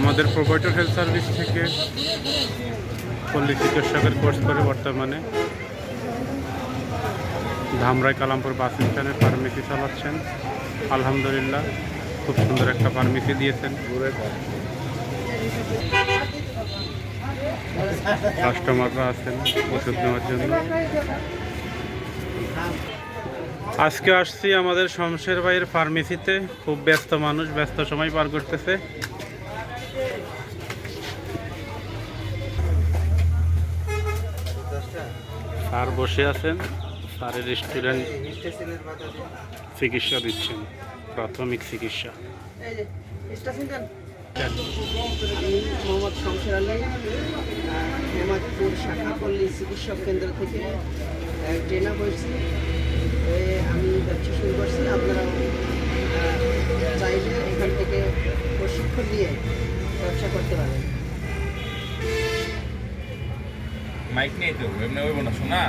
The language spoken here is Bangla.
আমাদের প্রোভাইডার হেলথ সার্ভিস থেকে পল্লী চিকিৎসকের কোর্স করে বর্তমানে। ধামরাই কালামপুর বাস স্ট্যান্ডে ফার্মেসি চালাচ্ছেন। আলহামদুলিল্লাহ, খুব সুন্দর একটা ফার্মেসি দিয়েছেন। কাস্টমাররা আছেন, ওষুধ নেওয়ার জন্য। আজকে আসছি আমাদের শমশের ভাইয়ের ফার্মেসিতে খুব ব্যস্ত মানুষ, ব্যস্ত সময় পার করতেছে। স্যার বসে আছেন। স্যারের স্টুডেন্ট চিকিৎসা দিচ্ছেন, প্রাথমিক চিকিৎসা। আমি কেন্দ্র থেকে হয়েছি আমি ব্যবসা শুরু করছি আপনারা চাইলে এখান থেকে প্রশিক্ষণ দিয়ে ব্যবসা করতে পারেন। মাইক নেই তো এমনি হইব না শোনা